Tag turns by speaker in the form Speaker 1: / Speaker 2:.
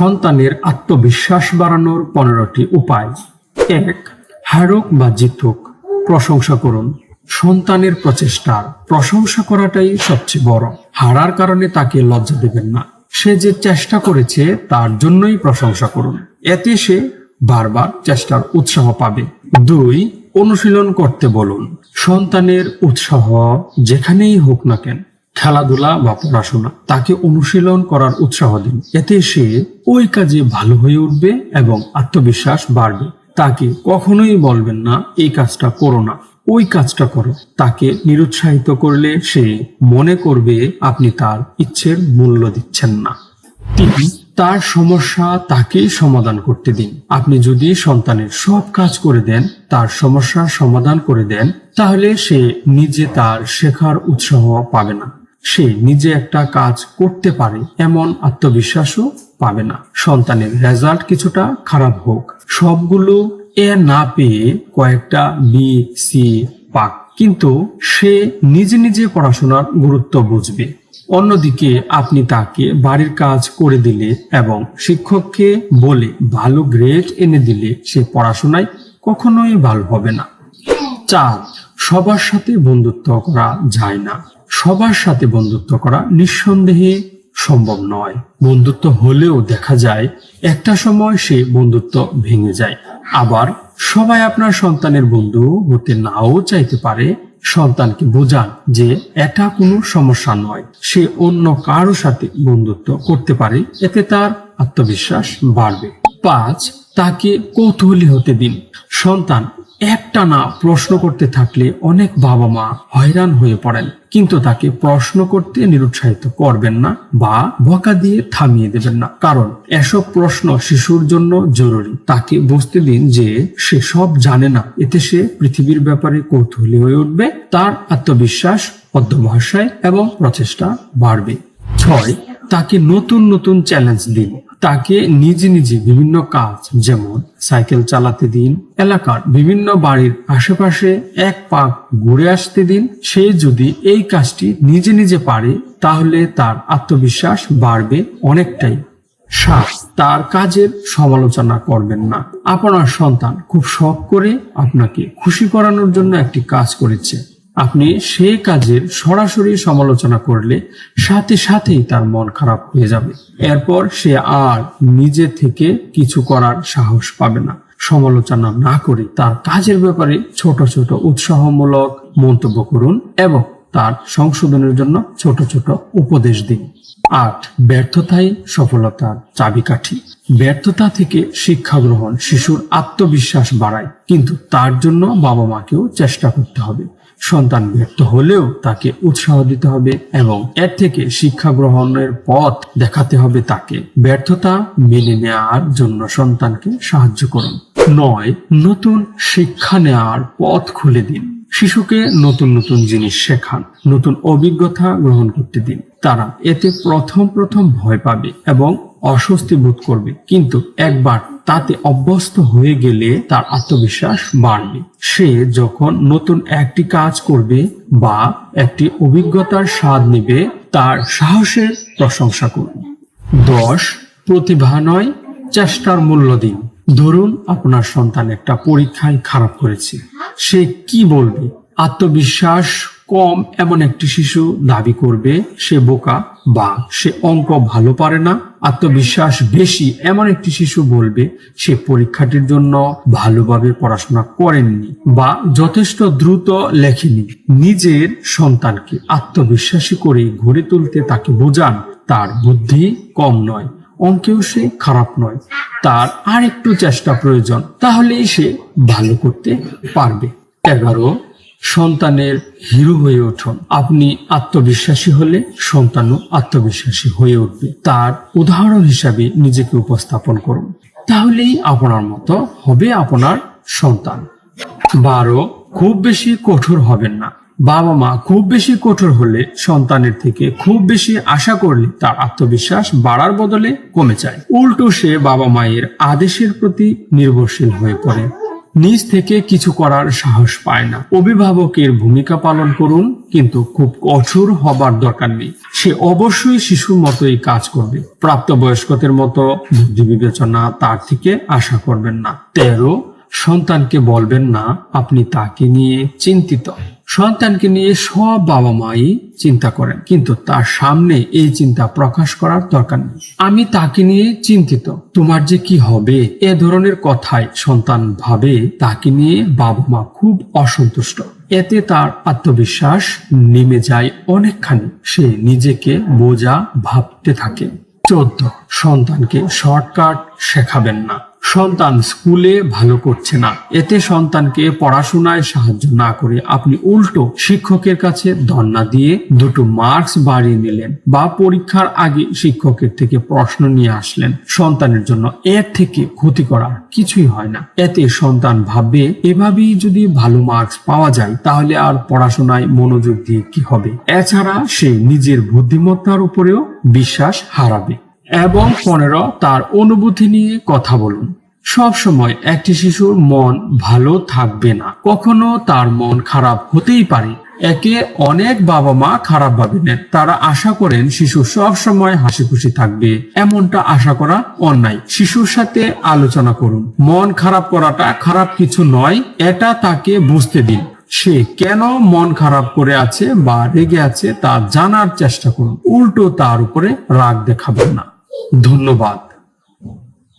Speaker 1: সন্তানের আত্মবিশ্বাস বাড়ানোর পনেরোটি উপায়। এক, হারুক বা জিতুক। প্রশংসা করুন। সন্তানের প্রচেষ্টার প্রশংসা করাটাই সবচেয়ে বড়। হারার কারণে তাকে লজ্জা দেবেন না। সে যে চেষ্টা করেছে, তার জন্যই প্রশংসা করুন। এতে সে বারবার চেষ্টার উৎসাহ পাবে। দুই, অনুশীলন করতে বলুন। সন্তানের উৎসাহ যেখানেই হোক না কেন খেলাধুলা বা পড়াশোনা, তাকে অনুশীলন করার উৎসাহ দিন। এতে সে ওই কাজে ভালো হয়ে উঠবে এবং আত্মবিশ্বাস বাড়বে। তাকে কখনোই বলবেন না, এই কাজটা করো না। ওই কাজটা করো। তাকে নিরুৎসাহিত করলে সে মনে করবে, আপনি তার ইচ্ছের মূল্য দিচ্ছেন না। তিন তার সমস্যা তাকেই সমাধান করতে দিন। আপনি যদি সন্তানের সব কাজ করে দেন, তার সমস্যার সমাধান করে দেন, তাহলে সে নিজে তার শেখার উৎসাহ পাবে না। সে নিজে একটা কাজ করতে পারে, এমন আত্মবিশ্বাসও পাবে না। সন্তানের রেজাল্ট কিছুটা খারাপ হোক। সবগুলো এ না পেয়ে কয়েকটা বি সি পাক। কিন্তু সে নিজে নিজে পড়াশোনার গুরুত্ব বুঝবে। অন্যদিকে আপনি তাকে বাড়ির কাজ করে দিলে এবং শিক্ষককে বলে ভালো গ্রেড এনে দিলে সে পড়াশোনায় কখনোই ভালো হবে না। চার, সবার সাথে বন্ধুত্ব করা যায় না। সবার সাথে বন্ধুত্ব করা নিঃসন্দেহে সম্ভব নয়। বন্ধুত্ব হলেও দেখা যায়, একটা সময় সে বন্ধুত্ব ভেঙে যায়। আবার সবাই আপনার সন্তানের বন্ধু হতে নাও চাইতে পারে, সন্তানকে বোঝান যে এটা কোনো সমস্যা নয়। সে অন্য কারও সাথে বন্ধুত্ব করতে পারে, এতে তার আত্মবিশ্বাস বাড়বে। পাঁচ, তাকে কৌতূহলী হতে দিন। সন্তান একটা না প্রশ্ন করতে থাকলে অনেক বাবা মা হয়রান হয়ে পড়েন। কিন্তু তাকে প্রশ্ন করতে নিরুৎসাহিত করবেন না বা বকা দিয়ে থামিয়ে দেবেন না। কারণ এসব প্রশ্ন শিশুর জন্য জরুরি। তাকে বুঝতে দিন যে সে সব জানে না। এতে সে পৃথিবীর ব্যাপারে কৌতূহলী হয়ে উঠবে, তার আত্মবিশ্বাস অধ্যবসায় এবং প্রচেষ্টা বাড়বে। ছয়, তাকে নতুন নতুন চ্যালেঞ্জ দিন। তাকে নিজে নিজে বিভিন্ন কাজ, যেমন সাইকেল চালাতে দিন, এলাকার বিভিন্ন বাড়ির আশেপাশে এক পাক ঘুরে আসতে দিন। সে যদি এই কাজটি নিজে নিজে পারে, তাহলে তার আত্মবিশ্বাস বাড়বে অনেকটাই। সাত তার কাজের সমালোচনা করবেন না। আপনার সন্তান খুব শখ করে আপনাকে খুশি করানোর জন্য একটি কাজ করেছে। আপনি সেই কাজের সরাসরি সমালোচনা করলে সাথে সাথেই তার মন খারাপ হয়ে যাবে। এরপর সে আর নিজে থেকে কিছু করার সাহস পাবে না। সমালোচনা না করে তার কাজের ব্যাপারে ছোট ছোট উৎসাহমূলক মন্তব্য করুন এবং তার সংশোধনের জন্য ছোট ছোট উপদেশ দিন। আট, ব্যর্থতাই সফলতার চাবিকাঠি। ব্যর্থতা থেকে শিক্ষা গ্রহণ শিশুর আত্মবিশ্বাস বাড়ায়, কিন্তু তার জন্য বাবা মাকেও চেষ্টা করতে হবে। সন্তান ব্যর্থ হলেও তাকে উৎসাহ দিতে হবে এবং এর থেকে শিক্ষা গ্রহণের পথ দেখাতে হবে তাকে। ব্যর্থতা মেনে নেওয়ার জন্য সন্তানকে সাহায্য করুন। নয়, নতুন শিক্ষা নেওয়ার পথ খুলে দিন। শিশুকে নতুন নতুন জিনিস শেখান, নতুন অভিজ্ঞতা গ্রহণ করতে দিন। তারা এতে প্রথম প্রথম ভয় পাবে এবং অস্বস্তি বোধ করবে। কিন্তু একবার তাতে অভ্যস্ত হয়ে গেলে তার আত্মবিশ্বাস বাড়বে। সে যখন নতুন একটি কাজ করবে বা একটি অভিজ্ঞতার স্বাদ নেবে, তার সাহসের প্রশংসা করবে। দশ, প্রতিভা নয়, চেষ্টার মূল্য দিন। ধরুন আপনার সন্তান একটা পরীক্ষায় খারাপ করেছে। সে কি বলবে? আত্মবিশ্বাস কম এমন একটি শিশু দাবি করবে, সে বোকা বা সে অঙ্ক ভালো পারে না, আত্মবিশ্বাস বেশি এমন একটি শিশু বলবে, সে পরীক্ষাটির জন্য ভালোভাবে পড়াশোনা করেননি বা যথেষ্ট দ্রুত লেখেনি। নিজের সন্তানকে আত্মবিশ্বাসী করে গড়ে তুলতে তাকে বোঝান, তার বুদ্ধি কম নয়, অঙ্কেও সে খারাপ নয়, তার আর একটু চেষ্টা প্রয়োজন, তাহলেই সে ভালো করতে পারবে। এগারো সন্তানের হিরো হয়ে উঠুন আপনি আত্মবিশ্বাসী হলে সন্তানও আত্মবিশ্বাসী হয়ে উঠবে। তার উদাহরণ হিসাবে নিজেকে উপস্থাপন করুন। তাহলেই আপনার মতো হবে আপনার সন্তান। বারো, খুব বেশি কঠোর হবেন না। বাবা মা খুব বেশি কঠোর হলে সন্তানের থেকে খুব বেশি আশা করলে তার আত্মবিশ্বাস বাড়ার বদলে কমে যায়। উল্টো সে বাবা মায়ের আদেশের প্রতি নির্ভরশীল হয়ে পড়ে। নিজ থেকে কিছু করার সাহস পায় না। অভিভাবকের ভূমিকা পালন করুন, কিন্তু খুব কঠোর হবার দরকার নেই। সে অবশ্যই শিশুর মতোই কাজ করবে। প্রাপ্তবয়স্কদের মতো বুদ্ধি বিবেচনা তার থেকে আশা করবেন না। তেরো, সন্তানকে বলবেন না, আপনি তাকে নিয়ে চিন্তিত। সন্তানকে নিয়ে সব বাবা মাই চিন্তা করেন, কিন্তু তার সামনে এই চিন্তা প্রকাশ করার দরকার নেই। আমি তাকে নিয়ে চিন্তিত, তোমার যে কি হবে? এ ধরনের কথায় সন্তান ভাবে তাকে নিয়ে বাবা মা খুব অসন্তুষ্ট। এতে তার আত্মবিশ্বাস নেমে যায় অনেকখানি। সে নিজেকে বোঝা ভাবতে থাকে। চোদ্দ, সন্তানকে শর্টকাট শেখাবেন না। সন্তান স্কুলে ভালো করছে না। এতে সন্তানকে পড়াশোনায় সাহায্য না করে আপনি উল্টো শিক্ষকের কাছে ধর্ণা দিয়ে দুটো মার্কস বাড়িয়ে নিলেন বা পরীক্ষার আগে শিক্ষকের থেকে প্রশ্ন নিয়ে আসলেন। সন্তানের জন্য এর থেকে ক্ষতি করার কিছুই হয় না। এতে সন্তান ভাববে এভাবেই যদি ভালো মার্কস পাওয়া যায়, তাহলে আর পড়াশোনায় মনোযোগ দিয়ে কি হবে? এছাড়া সে নিজের বুদ্ধিমত্তার উপরেও বিশ্বাস হারাবে। এবং পনেরো তার অনুভূতি নিয়ে কথা বলুন। সব সময় একটি শিশুর মন ভালো থাকবে না। কখনো তার মন খারাপ হতেই পারে। একে অনেক বাবা মা খারাপ ভাবে নেন তারা আশা করেন শিশু সব সময় হাসি খুশি থাকবে। এমনটা আশা করা অন্যায়। শিশুর সাথে আলোচনা করুন। মন খারাপ করাটা খারাপ কিছু নয়, এটা তাকে বুঝতে দিন। সে কেন মন খারাপ করে আছে বা রেগে আছে তা জানার চেষ্টা করুন। উল্টো তার উপরে রাগ দেখাবেন না। ধন্যবাদ